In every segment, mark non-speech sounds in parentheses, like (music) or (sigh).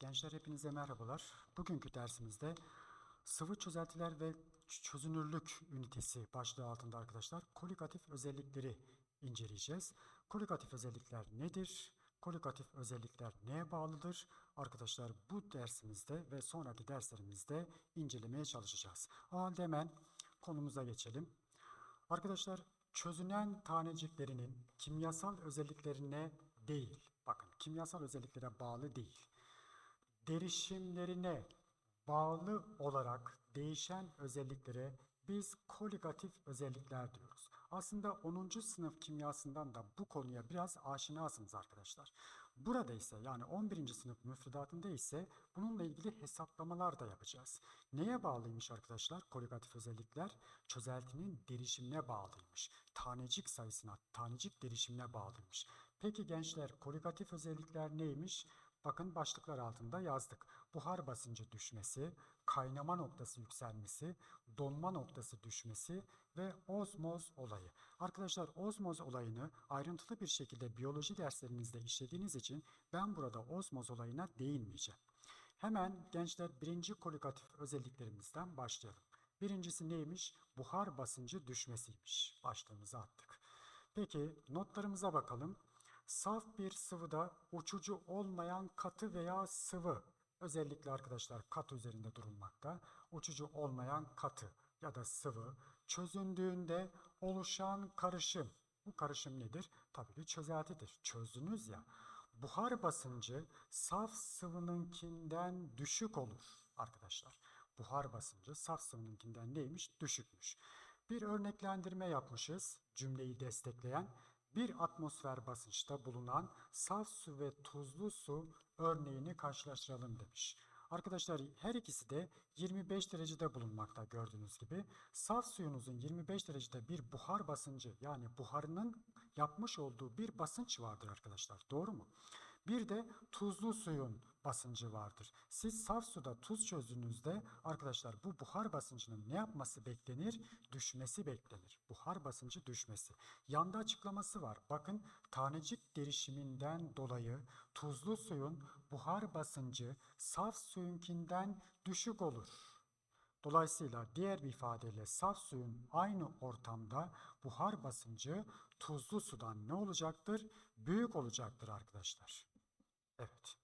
Gençler hepinize merhabalar. Bugünkü dersimizde sıvı çözeltiler ve çözünürlük ünitesi başlığı altında arkadaşlar koligatif özellikleri inceleyeceğiz. Koligatif özellikler nedir? Koligatif özellikler neye bağlıdır? Arkadaşlar bu dersimizde ve sonraki derslerimizde incelemeye çalışacağız. O halde hemen konumuza geçelim. Arkadaşlar çözünen taneciklerinin kimyasal özelliklerine değil, bakın kimyasal özelliklere bağlı değil, derişimlerine bağlı olarak değişen özelliklere biz koligatif özellikler diyoruz. Aslında 10. sınıf kimyasından da bu konuya biraz aşinasınız arkadaşlar. Burada ise yani 11. sınıf müfredatında ise bununla ilgili hesaplamalar da yapacağız. Neye bağlıymış arkadaşlar koligatif özellikler? Çözeltinin derişimine bağlıymış. Tanecik sayısına, tanecik derişimine bağlıymış. Peki gençler koligatif özellikler neymiş? Bakın başlıklar altında yazdık. Buhar basıncı düşmesi, kaynama noktası yükselmesi, donma noktası düşmesi ve ozmoz olayı. Arkadaşlar ozmoz olayını ayrıntılı bir şekilde biyoloji derslerinizde işlediğiniz için ben burada ozmoz olayına değinmeyeceğim. Hemen gençler birinci koligatif özelliklerimizden başlayalım. Birincisi neymiş? Buhar basıncı düşmesiymiş. Başlığımızı attık. Peki notlarımıza bakalım. Saf bir sıvıda uçucu olmayan katı veya sıvı özellikle arkadaşlar katı üzerinde durulmakta. Uçucu olmayan katı ya da sıvı çözündüğünde oluşan karışım. Bu karışım nedir? Tabii ki çözeltidir. Çözdünüz ya. Buhar basıncı saf sıvınınkinden düşük olur arkadaşlar. Buhar basıncı saf sıvınınkinden neymiş? Düşükmüş. Bir örneklendirme yapmışız cümleyi destekleyen bir atmosfer basınçta bulunan saf su ve tuzlu su örneğini karşılaştıralım demiş. Arkadaşlar her ikisi de 25 derecede bulunmakta gördüğünüz gibi. Saf suyunuzun 25 derecede bir buhar basıncı yani buharının yapmış olduğu bir basınç vardır arkadaşlar. Doğru mu? Bir de tuzlu suyun basıncı vardır. Siz saf suda tuz çözdüğünüzde arkadaşlar bu buhar basıncının ne yapması beklenir? Düşmesi beklenir. Buhar basıncı düşmesi. Yanda açıklaması var. Bakın tanecik derişiminden dolayı tuzlu suyun buhar basıncı saf suyunkinden düşük olur. Dolayısıyla diğer bir ifadeyle saf suyun aynı ortamda buhar basıncı tuzlu sudan ne olacaktır? Büyük olacaktır arkadaşlar. Evet.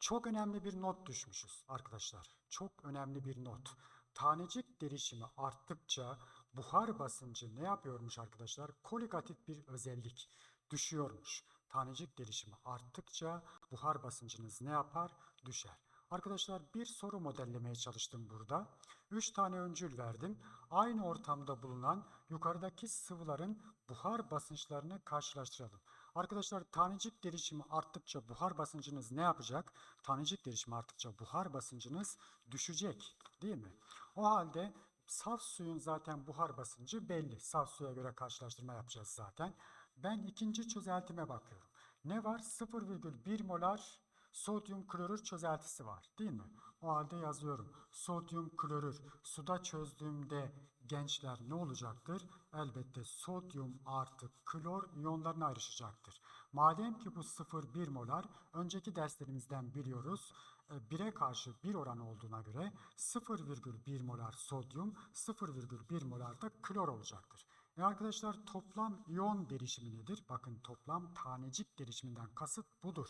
Çok önemli bir not düşmüşüz arkadaşlar. Çok önemli bir not. Tanecik derişimi arttıkça buhar basıncı ne yapıyormuş arkadaşlar? Koligatif bir özellik düşüyormuş. Tanecik derişimi arttıkça buhar basıncınız ne yapar? Düşer. Arkadaşlar bir soru modellemeye çalıştım burada. 3 tane öncül verdim. Aynı ortamda bulunan yukarıdaki sıvıların buhar basınçlarını karşılaştıralım. Arkadaşlar tanecik derişimi arttıkça buhar basıncınız ne yapacak? Tanecik derişimi arttıkça buhar basıncınız düşecek değil mi? O halde saf suyun zaten buhar basıncı belli. Saf suya göre karşılaştırma yapacağız zaten. Ben ikinci çözeltime bakıyorum. Ne var? 0,1 molar sodyum klorür çözeltisi var değil mi? O halde yazıyorum. Sodyum klorür suda çözdüğümde gençler ne olacaktır? Elbette sodyum artı klor iyonlarına ayrışacaktır. Madem ki bu 0,1 molar önceki derslerimizden biliyoruz. 1'e karşı 1 oranı olduğuna göre 0,1 molar sodyum 0,1 molar da klor olacaktır. E arkadaşlar toplam iyon derişimi nedir? Bakın toplam tanecik derişiminden kasıt budur.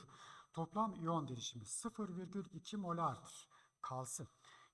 Toplam iyon derişimi 0,2 molardır. Kalsın.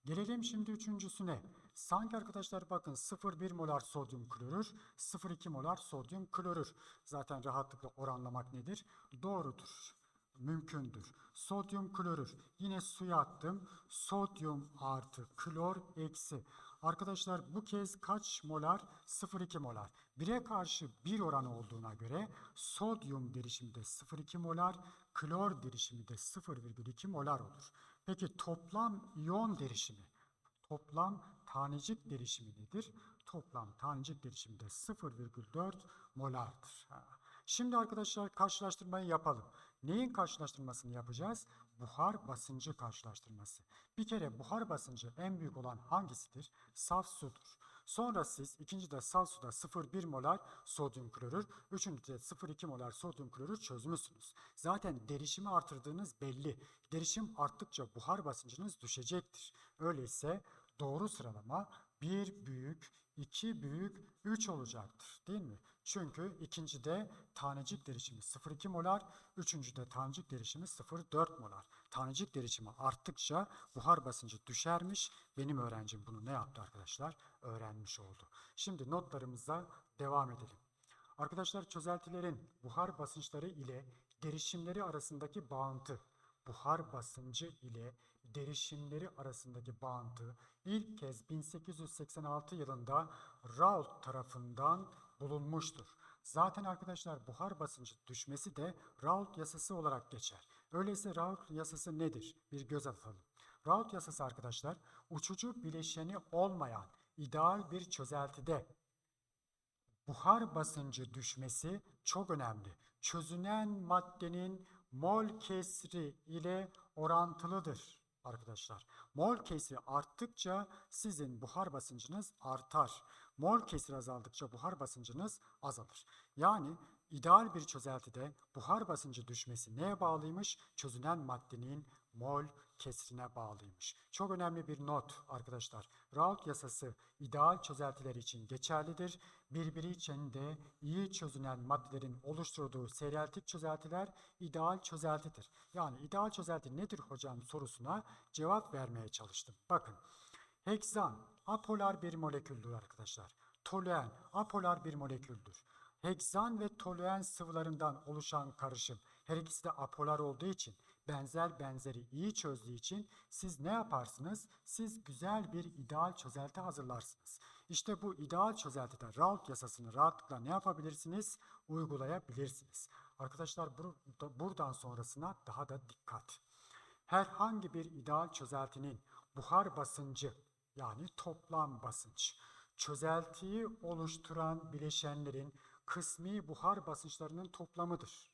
Gelelim şimdi üçüncüsüne. Sanki arkadaşlar bakın 0,1 molar sodyum klorür, 0,2 molar sodyum klorür. Zaten rahatlıkla oranlamak nedir? Doğrudur. Mümkündür. Sodyum klorür. Yine suya attım. Sodyum artı klor eksi. Arkadaşlar bu kez kaç molar? 0,2 molar. 1'e karşı 1 oranı olduğuna göre sodyum derişimi de 0,2 molar, klor derişimi de 0,2 molar olur. Peki toplam iyon derişimi? Toplam tanecik derişimi nedir? Toplam tanecik derişimi de 0,4 molardır. Şimdi arkadaşlar karşılaştırmayı yapalım. Neyin karşılaştırmasını yapacağız? Buhar basıncı karşılaştırması. Bir kere buhar basıncı en büyük olan hangisidir? Saf sudur. Sonra siz ikincide sal suda 0,1 molar sodyum klorür, üçüncüde 0,2 molar sodyum klorür çözmüşsünüz. Zaten derişimi artırdığınız belli. Derişim arttıkça buhar basıncınız düşecektir. Öyleyse doğru sıralama 1 büyük, 2 büyük, 3 olacaktır değil mi? Çünkü ikincide tanecik derişimi 0,2 molar, üçüncüde tanecik derişimi 0,4 molar. Tanecik derişimi arttıkça buhar basıncı düşermiş. Benim öğrencim bunu ne yaptı arkadaşlar? Öğrenmiş oldu. Şimdi notlarımıza devam edelim. Arkadaşlar çözeltilerin buhar basınçları ile derişimleri arasındaki bağıntı, buhar basıncı ile derişimleri arasındaki bağıntı ilk kez 1886 yılında Raoult tarafından bulunmuştur. Zaten arkadaşlar buhar basıncı düşmesi de Raoult yasası olarak geçer. Öyleyse Raoult yasası nedir? Bir göz atalım. Raoult yasası arkadaşlar uçucu bileşeni olmayan ideal bir çözeltide buhar basıncı düşmesi çok önemli. Çözünen maddenin mol kesri ile orantılıdır arkadaşlar. Mol kesri arttıkça sizin buhar basıncınız artar. Mol kesri azaldıkça buhar basıncınız azalır. Yani ideal bir çözeltide buhar basıncı düşmesi neye bağlıymış? Çözünen maddenin mol kesrine bağlıymış. Çok önemli bir not arkadaşlar. Raoult yasası ideal çözeltiler için geçerlidir. Birbiri için de iyi çözünen maddelerin oluşturduğu seyreltik çözeltiler ideal çözeltidir. Yani ideal çözelti nedir hocam sorusuna cevap vermeye çalıştım. Bakın heksan apolar bir moleküldür arkadaşlar. Toluen apolar bir moleküldür. Heksan ve toluen sıvılarından oluşan karışım her ikisi de apolar olduğu için benzer benzeri iyi çözdüğü için siz ne yaparsınız? Siz güzel bir ideal çözelti hazırlarsınız. İşte bu ideal çözeltide Raoult yasasını rahatlıkla ne yapabilirsiniz? Uygulayabilirsiniz. Arkadaşlar bur- buradan sonrasına daha da dikkat. Herhangi bir ideal çözeltinin buhar basıncı yani toplam basınç çözeltiyi oluşturan bileşenlerin kısmi buhar basınçlarının toplamıdır.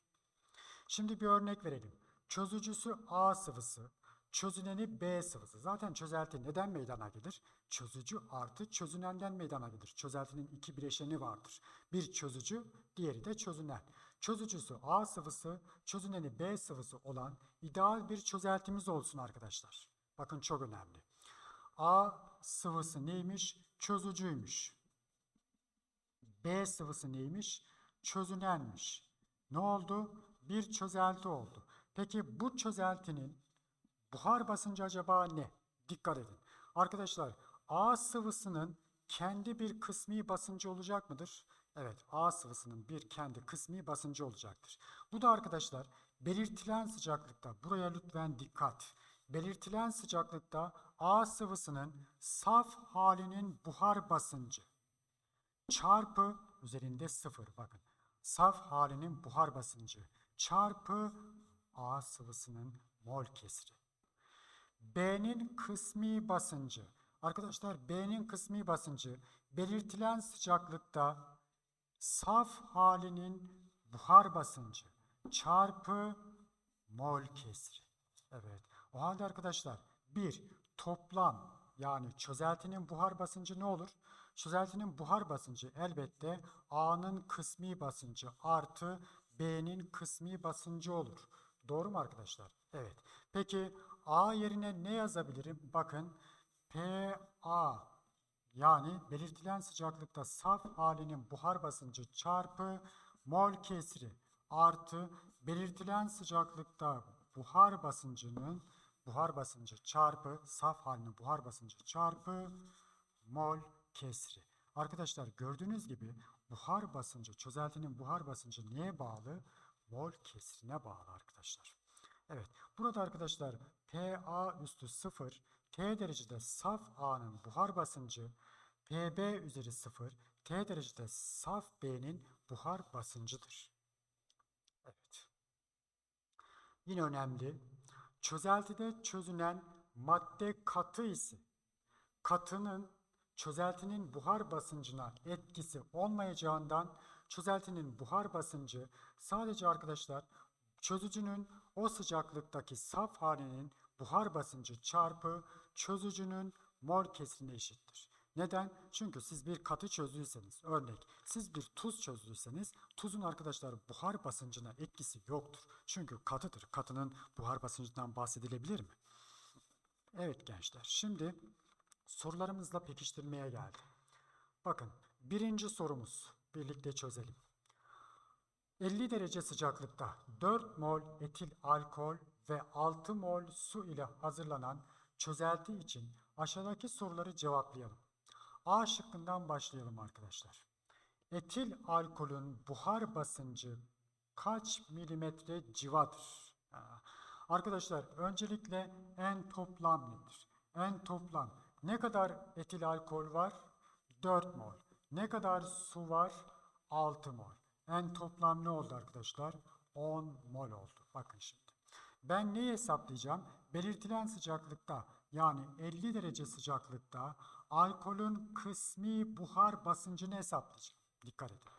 Şimdi bir örnek verelim. Çözücüsü A sıvısı, çözüneni B sıvısı. Zaten çözelti neden meydana gelir? Çözücü artı çözünenden meydana gelir. Çözeltinin iki bileşeni vardır. Bir çözücü, diğeri de çözünen. Çözücüsü A sıvısı, çözüneni B sıvısı olan ideal bir çözeltimiz olsun arkadaşlar. Bakın çok önemli. A sıvısı neymiş? Çözücüymüş. B sıvısı neymiş? Çözünenmiş. Ne oldu? Bir çözelti oldu. Peki bu çözeltinin buhar basıncı acaba ne? Dikkat edin. Arkadaşlar A sıvısının kendi bir kısmi basıncı olacak mıdır? Evet A sıvısının bir kendi kısmi basıncı olacaktır. Bu da arkadaşlar belirtilen sıcaklıkta buraya lütfen dikkat. Belirtilen sıcaklıkta A sıvısının saf halinin buhar basıncı çarpı üzerinde sıfır bakın. Saf halinin buhar basıncı çarpı A sıvısının mol kesri. B'nin kısmi basıncı. Arkadaşlar B'nin kısmi basıncı belirtilen sıcaklıkta saf halinin buhar basıncı çarpı mol kesri. Evet. O halde arkadaşlar bir toplam yani çözeltinin buhar basıncı ne olur? Çözeltinin buhar basıncı elbette A'nın kısmi basıncı artı B'nin kısmi basıncı olur. Doğru mu arkadaşlar? Evet. Peki A yerine ne yazabilirim? Bakın PA yani belirtilen sıcaklıkta saf halinin buhar basıncı çarpı mol kesri artı belirtilen sıcaklıkta buhar basıncının buhar basıncı çarpı saf halinin buhar basıncı çarpı mol kesri. Arkadaşlar gördüğünüz gibi buhar basıncı, çözeltinin buhar basıncı neye bağlı? Mol kesrine bağlı arkadaşlar. Evet, burada arkadaşlar PA üstü 0, T derecede saf A'nın buhar basıncı, PB üzeri 0, T derecede saf B'nin buhar basıncıdır. Evet. Yine önemli. Çözeltide çözünen madde katı ise katının çözeltinin buhar basıncına etkisi olmayacağından çözeltinin buhar basıncı sadece arkadaşlar çözücünün o sıcaklıktaki saf halinin buhar basıncı çarpı çözücünün mol kesrine eşittir. Neden? Çünkü siz bir katı çözdüyseniz, örnek siz bir tuz çözdüyseniz tuzun arkadaşlar buhar basıncına etkisi yoktur. Çünkü katıdır. Katının buhar basıncından bahsedilebilir mi? Evet gençler, şimdi sorularımızla pekiştirmeye geldi. Bakın, birinci sorumuz, birlikte çözelim. 50 derece sıcaklıkta 4 mol etil alkol ve 6 mol su ile hazırlanan çözelti için aşağıdaki soruları cevaplayalım. A şıkkından başlayalım arkadaşlar. Etil alkolün buhar basıncı kaç milimetre civadır? Arkadaşlar öncelikle en toplam nedir? En toplam ne kadar etil alkol var? 4 mol. Ne kadar su var? 6 mol. En toplam ne oldu arkadaşlar? 10 mol oldu. Bakın şimdi. Ben neyi hesaplayacağım? Belirtilen sıcaklıkta yani 50 derece sıcaklıkta alkolün kısmi buhar basıncını hesaplayacağım. Dikkat edin.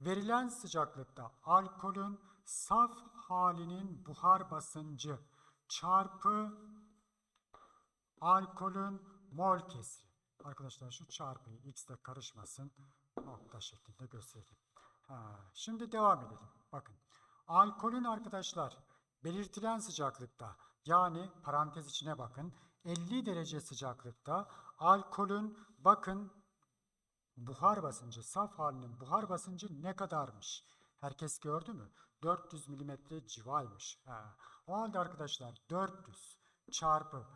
Verilen sıcaklıkta alkolün saf halinin buhar basıncı çarpı alkolün mol kesri. Arkadaşlar şu çarpıyı x'te karışmasın. Nokta şeklinde göstereyim. Ha, şimdi devam edelim. Bakın. Alkolün arkadaşlar belirtilen sıcaklıkta yani parantez içine bakın 50 derece sıcaklıkta alkolün bakın buhar basıncı saf halinin buhar basıncı ne kadarmış? Herkes gördü mü? 400 milimetre civaymış. Ha. O halde arkadaşlar 400 çarpı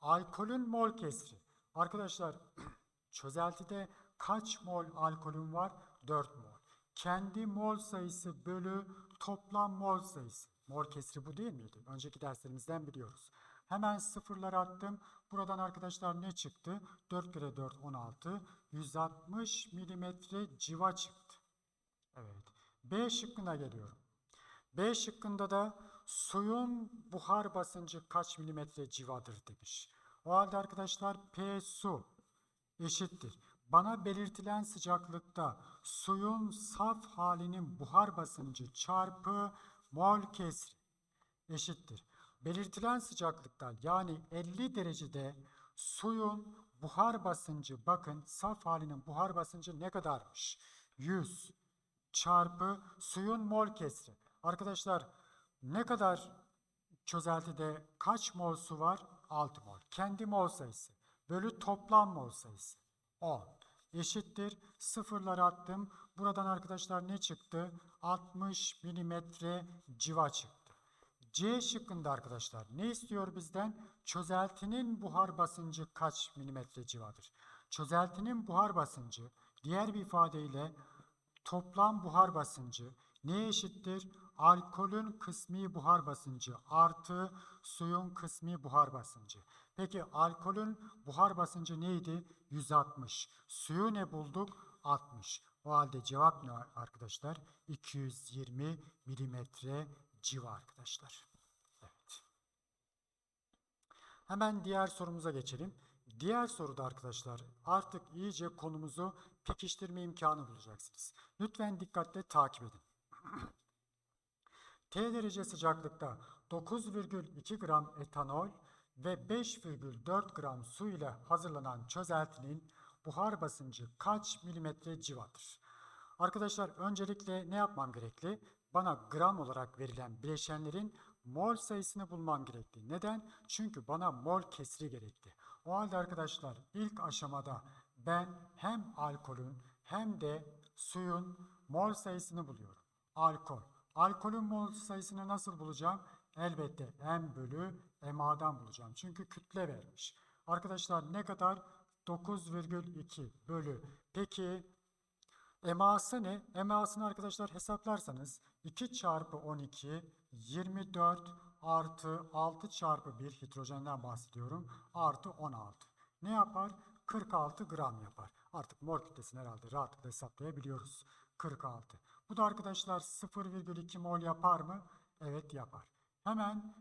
alkolün mol kesri. Arkadaşlar (clears throat) çözeltide kaç mol alkolün var? 4 mol. Kendi mol sayısı bölü toplam mol sayısı. Mol kesri bu değil miydi? Önceki derslerimizden biliyoruz. Hemen sıfırlar attım. Buradan arkadaşlar ne çıktı? 4 kere 4 16. 160 milimetre civa çıktı. Evet. B şıkkına geliyorum. B şıkkında da suyun buhar basıncı kaç milimetre civadır demiş. O halde arkadaşlar P su eşittir. Bana belirtilen sıcaklıkta suyun saf halinin buhar basıncı çarpı mol kesri eşittir. Belirtilen sıcaklıkta yani 50 derecede suyun buhar basıncı bakın saf halinin buhar basıncı ne kadarmış? 100 çarpı suyun mol kesri. Arkadaşlar ne kadar çözeltide kaç mol su var? 6 mol. Kendi mol sayısı bölü toplam mol sayısı 10 eşittir. Sıfırları attım. Buradan arkadaşlar ne çıktı? 60 milimetre civa çıktı. C şıkkında arkadaşlar ne istiyor bizden? Çözeltinin buhar basıncı kaç milimetre civadır? Çözeltinin buhar basıncı diğer bir ifadeyle toplam buhar basıncı ne eşittir? Alkolün kısmi buhar basıncı artı suyun kısmi buhar basıncı. Peki alkolün buhar basıncı neydi? 160. Suyu ne bulduk? 60. O halde cevap ne arkadaşlar? 220 milimetre civa arkadaşlar. Evet. Hemen diğer sorumuza geçelim. Diğer soruda arkadaşlar artık iyice konumuzu pekiştirme imkanı bulacaksınız. Lütfen dikkatle takip edin. T derece sıcaklıkta 9,2 gram etanol ve 5,4 gram su ile hazırlanan çözeltinin buhar basıncı kaç milimetre civadır? Arkadaşlar öncelikle ne yapmam gerekli? Bana gram olarak verilen bileşenlerin mol sayısını bulmam gerekli. Neden? Çünkü bana mol kesri gerekli. O halde arkadaşlar ilk aşamada ben hem alkolün hem de suyun mol sayısını buluyorum. Alkol. Alkolün mol sayısını nasıl bulacağım? Elbette M bölü MA'dan bulacağım. Çünkü kütle vermiş. Arkadaşlar ne kadar? 9,2 bölü. Peki EMA'sı ne? EMA'sını arkadaşlar hesaplarsanız 2 çarpı 12 24 artı 6 çarpı 1 hidrojenden bahsediyorum. Artı 16. Ne yapar? 46 gram yapar. Artık mol kütlesini herhalde rahatlıkla hesaplayabiliyoruz. 46. Bu da arkadaşlar 0,2 mol yapar mı? Evet yapar. Hemen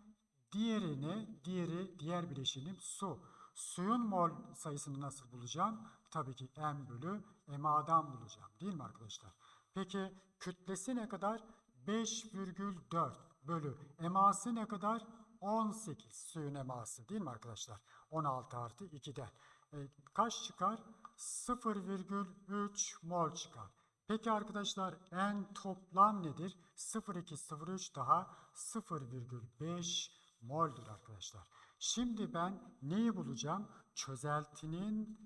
diğerini, diğeri, diğer bileşenim su. Suyun mol sayısını nasıl bulacağım? Tabii ki M bölü MA'dan bulacağım. Değil mi arkadaşlar? Peki kütlesi ne kadar? 5,4 bölü eması ne kadar? 18 suyun eması değil mi arkadaşlar? 16 artı 2'den. E, kaç çıkar? 0,3 mol çıkar. Peki arkadaşlar en toplam nedir? 0,203 daha 0,5 mol'dur arkadaşlar. Şimdi ben neyi bulacağım? Çözeltinin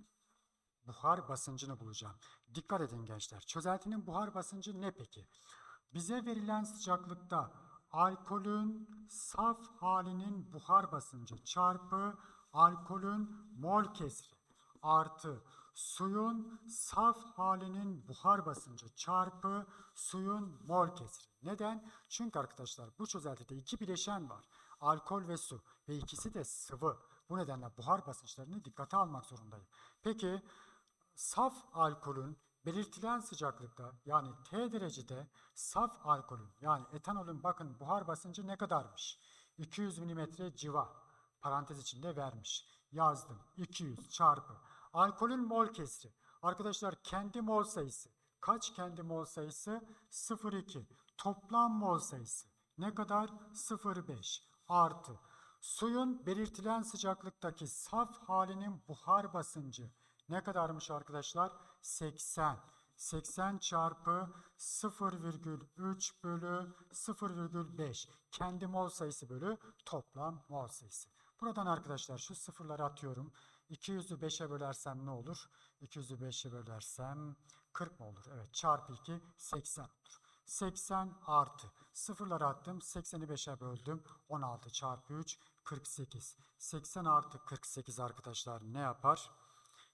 buhar basıncını bulacağım. Dikkat edin gençler. Çözeltinin buhar basıncı ne peki? Bize verilen sıcaklıkta alkolün saf halinin buhar basıncı çarpı alkolün mol kesri artı suyun saf halinin buhar basıncı çarpı suyun mol kesri. Neden? Çünkü arkadaşlar bu çözeltide iki bileşen var. Alkol ve su ve ikisi de sıvı. Bu nedenle buhar basınçlarını dikkate almak zorundayım. Peki saf alkolün belirtilen sıcaklıkta yani T derecede saf alkolün yani etanolün bakın buhar basıncı ne kadarmış? 200 milimetre civa parantez içinde vermiş. Yazdım 200 çarpı alkolün mol kesri. Arkadaşlar kendi mol sayısı. Kaç kendi mol sayısı? 0,2. Toplam mol sayısı. Ne kadar? 0,5 artı. Suyun belirtilen sıcaklıktaki saf halinin buhar basıncı ne kadarmış arkadaşlar? 80. 80 çarpı 0,3 bölü 0,5 kendi mol sayısı bölü toplam mol sayısı. Buradan arkadaşlar şu sıfırları atıyorum. 200'ü 5'e bölersem ne olur? 200'ü 5'e bölersem 40 mı olur? Evet çarpı 2 80 olur. 80 artı sıfırları attım 80'i 5'e böldüm 16 çarpı 3 48 80 artı 48 arkadaşlar ne yapar?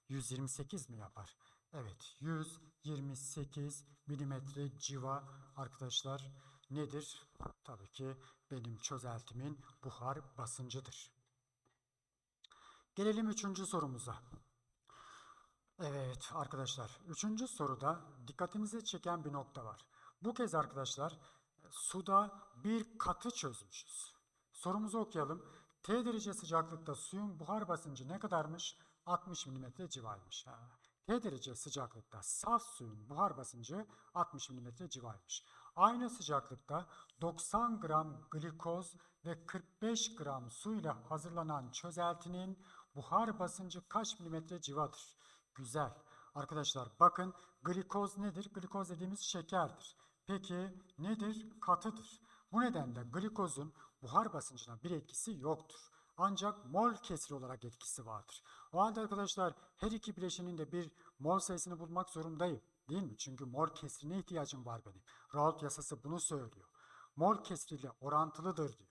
128 mi yapar? Evet 128 milimetre civa arkadaşlar nedir? Tabii ki benim çözeltimin buhar basıncıdır. Gelelim üçüncü sorumuza. Evet arkadaşlar üçüncü soruda dikkatimizi çeken bir nokta var. Bu kez arkadaşlar suda bir katı çözmüşüz. Sorumuzu okuyalım. T derece sıcaklıkta suyun buhar basıncı ne kadarmış? 60 mm civaymış. Ha. T derece sıcaklıkta saf suyun buhar basıncı 60 mm civaymış. Aynı sıcaklıkta 90 gram glikoz ve 45 gram suyla hazırlanan çözeltinin buhar basıncı kaç milimetre civadır? Güzel. Arkadaşlar bakın glikoz nedir? Glikoz dediğimiz şekerdir. Peki nedir? Katıdır. Bu nedenle glikozun buhar basıncına bir etkisi yoktur. Ancak mol kesri olarak etkisi vardır. O halde arkadaşlar her iki bileşenin de bir mol sayısını bulmak zorundayım. Değil mi? Çünkü mol kesrine ihtiyacım var benim. Raoult yasası bunu söylüyor. Mol kesriyle orantılıdır diyor.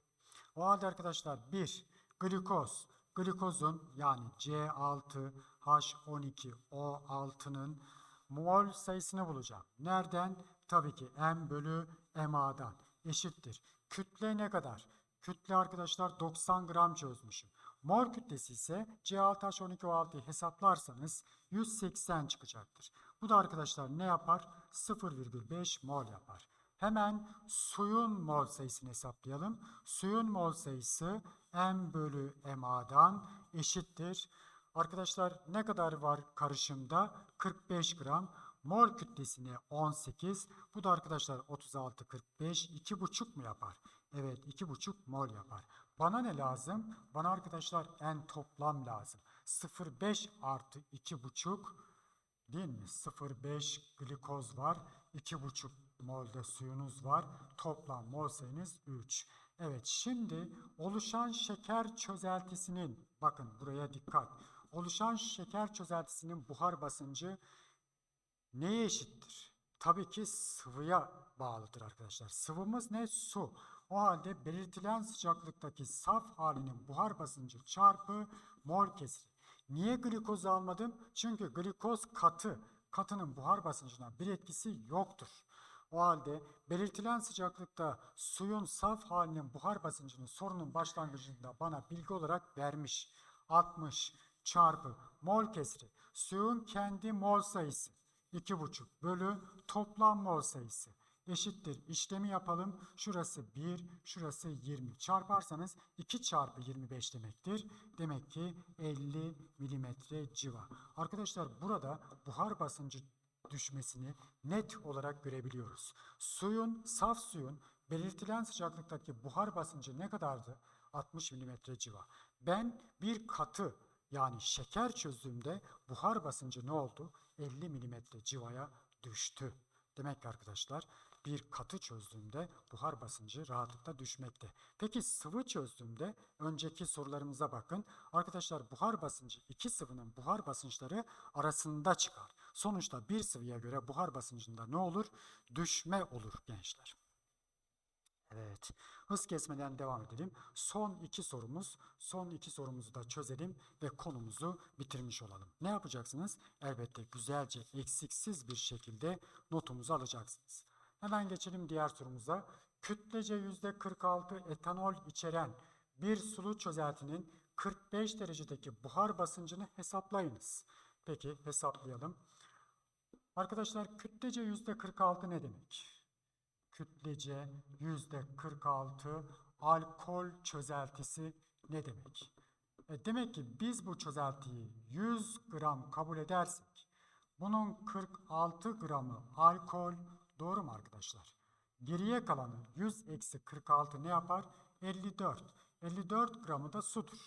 O halde arkadaşlar 1. Glikoz. Glikozun yani C6H12O6'nın mol sayısını bulacağım. Nereden? Tabii ki M bölü MA'dan eşittir. Kütle ne kadar? Kütle arkadaşlar 90 gram çözmüşüm. Mol kütlesi ise C6H12O6'yı hesaplarsanız 180 çıkacaktır. Bu da arkadaşlar ne yapar? 0,5 mol yapar. Hemen suyun mol sayısını hesaplayalım. Suyun mol sayısı M bölü MA'dan eşittir. Arkadaşlar ne kadar var karışımda? 45 gram. Mol kütlesine 18. Bu da arkadaşlar 36, 45, 2,5 mu yapar? Evet 2,5 mol yapar. Bana ne lazım? Bana arkadaşlar en toplam lazım. 0,5 artı 2,5 değil mi? 0,5 glikoz var. 2,5 molde suyunuz var. Toplam mol sayınız 3. Evet şimdi oluşan şeker çözeltisinin bakın buraya dikkat. Oluşan şeker çözeltisinin buhar basıncı neye eşittir? Tabii ki sıvıya bağlıdır arkadaşlar. Sıvımız ne? Su. O halde belirtilen sıcaklıktaki saf halinin buhar basıncı çarpı mol kesri. Niye glikoz almadım? Çünkü glikoz katı. Katının buhar basıncına bir etkisi yoktur. O halde belirtilen sıcaklıkta suyun saf halinin buhar basıncını sorunun başlangıcında bana bilgi olarak vermiş. 60 çarpı mol kesri. Suyun kendi mol sayısı 2,5 bölü toplam mol sayısı eşittir. İşlemi yapalım. Şurası 1, şurası 20. Çarparsanız 2 çarpı 25 demektir. Demek ki 50 milimetre civa. Arkadaşlar burada buhar basıncı düşmesini net olarak görebiliyoruz. Suyun, saf suyun belirtilen sıcaklıktaki buhar basıncı ne kadardı? 60 milimetre civa. Ben bir katı yani şeker çözdüğümde buhar basıncı ne oldu? 50 milimetre civaya düştü. Demek ki arkadaşlar bir katı çözdüğümde buhar basıncı rahatlıkla düşmekte. Peki sıvı çözdüğümde önceki sorularımıza bakın. Arkadaşlar buhar basıncı iki sıvının buhar basınçları arasında çıkar. Sonuçta bir sıvıya göre buhar basıncında ne olur? Düşme olur gençler. Evet. Hız kesmeden devam edelim. Son iki sorumuz. Son iki sorumuzu da çözelim ve konumuzu bitirmiş olalım. Ne yapacaksınız? Elbette güzelce eksiksiz bir şekilde notumuzu alacaksınız. Hemen geçelim diğer sorumuza. Kütlece %46 etanol içeren bir sulu çözeltinin 45 derecedeki buhar basıncını hesaplayınız. Peki hesaplayalım. Arkadaşlar kütlece %46 ne demek? kütlece yüzde 46 alkol çözeltisi ne demek? E demek ki biz bu çözeltiyi 100 gram kabul edersek bunun 46 gramı alkol doğru mu arkadaşlar? Geriye kalanı 100 eksi 46 ne yapar? 54. 54 gramı da sudur.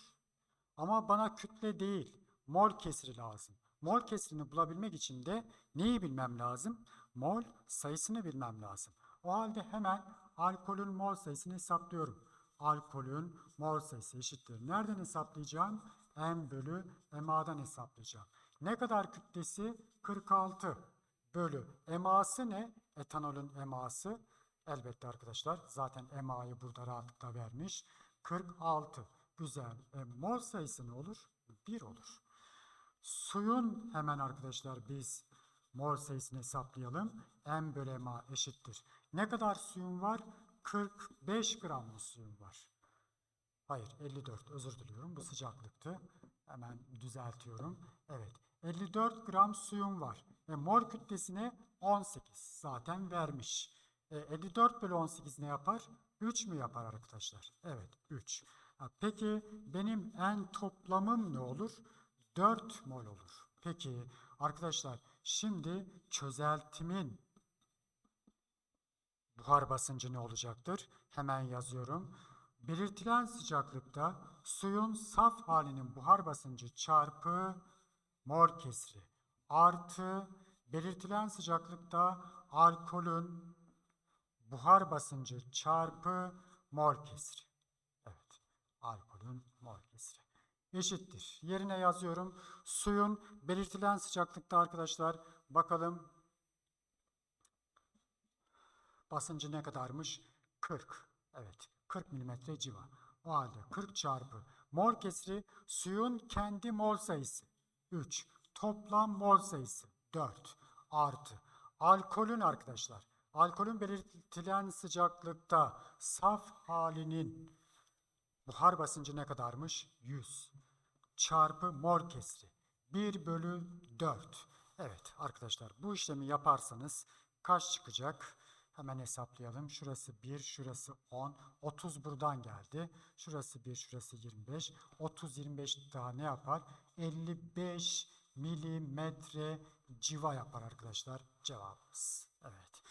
Ama bana kütle değil, mol kesiri lazım. Mol kesirini bulabilmek için de neyi bilmem lazım? Mol sayısını bilmem lazım. O halde hemen alkolün mol sayısını hesaplıyorum. Alkolün mol sayısı eşittir. Nereden hesaplayacağım? M bölü MA'dan hesaplayacağım. Ne kadar kütlesi? 46 bölü MA'sı ne? Etanolün MA'sı. Elbette arkadaşlar zaten MA'yı burada rahatlıkla vermiş. 46. Güzel. E, mol sayısı ne olur? 1 olur. Suyun hemen arkadaşlar biz mol sayısını hesaplayalım. M bölü MA eşittir. Ne kadar suyun var? 45 gram suyun var. Hayır 54 özür diliyorum bu sıcaklıktı. Hemen düzeltiyorum. Evet 54 gram suyun var. E, mol kütlesine 18 zaten vermiş. E, 54 bölü 18 ne yapar? 3 mü yapar arkadaşlar? Evet 3. Ha, peki benim en toplamım ne olur? 4 mol olur. Peki arkadaşlar şimdi çözeltimin buhar basıncı ne olacaktır? Hemen yazıyorum. Belirtilen sıcaklıkta suyun saf halinin buhar basıncı çarpı mol kesri artı belirtilen sıcaklıkta alkolün buhar basıncı çarpı mol kesri. Evet, alkolün mol kesri eşittir. Yerine yazıyorum. Suyun belirtilen sıcaklıkta arkadaşlar bakalım basıncı ne kadarmış? 40. Evet 40 milimetre civa. O halde 40 çarpı mol kesri suyun kendi mol sayısı 3. Toplam mol sayısı 4 artı alkolün arkadaşlar alkolün belirtilen sıcaklıkta saf halinin buhar basıncı ne kadarmış? 100 çarpı mol kesri 1 bölü 4. Evet arkadaşlar bu işlemi yaparsanız kaç çıkacak? Hemen hesaplayalım. Şurası 1, şurası 10. 30 buradan geldi. Şurası 1, şurası 25. 30, 25 daha ne yapar? 55 milimetre civa yapar arkadaşlar cevabımız. Evet.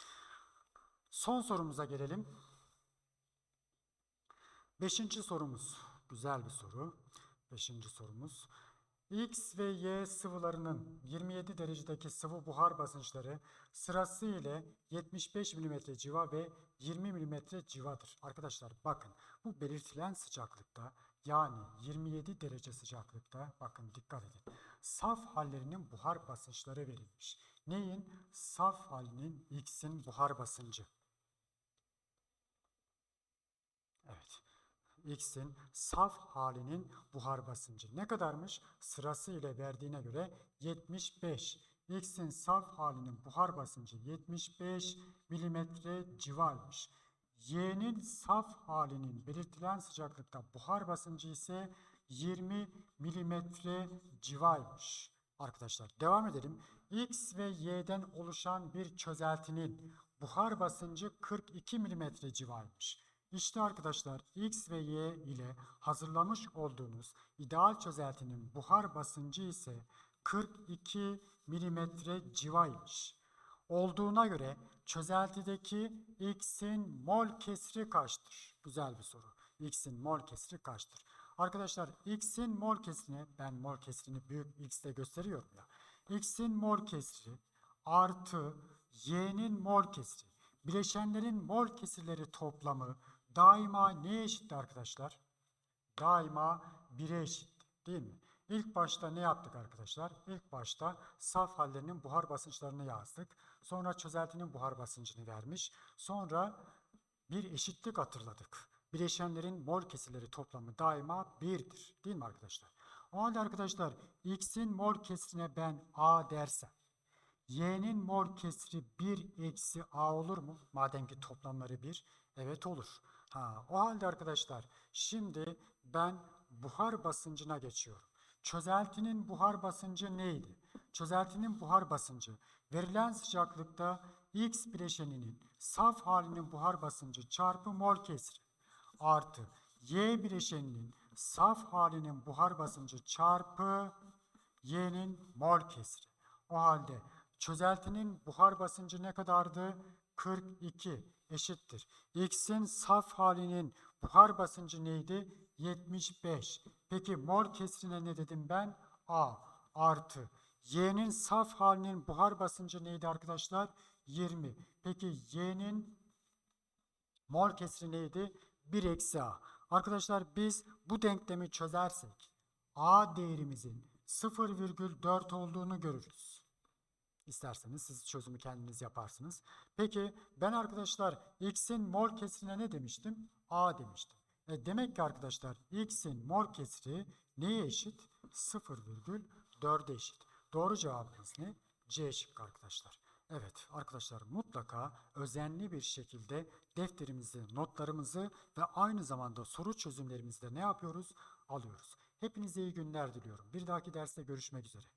Son sorumuza gelelim. Beşinci sorumuz. Güzel bir soru. Beşinci sorumuz. X ve Y sıvılarının 27 derecedeki sıvı buhar basınçları sırası ile 75 mm civa ve 20 mm civadır. Arkadaşlar bakın bu belirtilen sıcaklıkta yani 27 derece sıcaklıkta bakın dikkat edin. Saf hallerinin buhar basınçları verilmiş. Neyin? Saf halinin X'in buhar basıncı. Evet. X'in saf halinin buhar basıncı ne kadarmış? Sırası ile verdiğine göre 75. X'in saf halinin buhar basıncı 75 milimetre civarmış. Y'nin saf halinin belirtilen sıcaklıkta buhar basıncı ise 20 milimetre civaymış. Arkadaşlar devam edelim. X ve Y'den oluşan bir çözeltinin buhar basıncı 42 milimetre civaymış. İşte arkadaşlar X ve Y ile hazırlamış olduğunuz ideal çözeltinin buhar basıncı ise 42 milimetre civaymış. Olduğuna göre çözeltideki X'in mol kesri kaçtır? Güzel bir soru. X'in mol kesri kaçtır? Arkadaşlar x'in mol kesrini ben mol kesrini büyük x'te gösteriyorum ya. x'in mol kesri artı y'nin mol kesri. Bileşenlerin mol kesirleri toplamı daima neye eşitti arkadaşlar? Daima 1'e eşit değil mi? İlk başta ne yaptık arkadaşlar? İlk başta saf hallerinin buhar basınçlarını yazdık. Sonra çözeltinin buhar basıncını vermiş. Sonra bir eşitlik hatırladık. Bileşenlerin mol kesirleri toplamı daima 1'dir. Değil mi arkadaşlar? O halde arkadaşlar x'in mol kesrine ben a dersem y'nin mol kesri 1 eksi a olur mu? Madem ki toplamları 1. Evet olur. Ha, o halde arkadaşlar şimdi ben buhar basıncına geçiyorum. Çözeltinin buhar basıncı neydi? Çözeltinin buhar basıncı verilen sıcaklıkta X bileşeninin saf halinin buhar basıncı çarpı mol kesri artı Y bileşeninin saf halinin buhar basıncı çarpı Y'nin mol kesri. O halde çözeltinin buhar basıncı ne kadardı? 42 eşittir. X'in saf halinin buhar basıncı neydi? 75. Peki mol kesrine ne dedim ben? A artı. Y'nin saf halinin buhar basıncı neydi arkadaşlar? 20. Peki Y'nin mol kesri neydi? 1 eksi A. Arkadaşlar biz bu denklemi çözersek A değerimizin 0,4 olduğunu görürüz. İsterseniz siz çözümü kendiniz yaparsınız. Peki ben arkadaşlar x'in mol kesrine ne demiştim? A demiştim. E demek ki arkadaşlar x'in mol kesri neye eşit? 0,4'e eşit. Doğru cevabımız ne? C şıkkı arkadaşlar. Evet arkadaşlar mutlaka özenli bir şekilde defterimizi, notlarımızı ve aynı zamanda soru çözümlerimizi de ne yapıyoruz? Alıyoruz. Hepinize iyi günler diliyorum. Bir dahaki derste görüşmek üzere.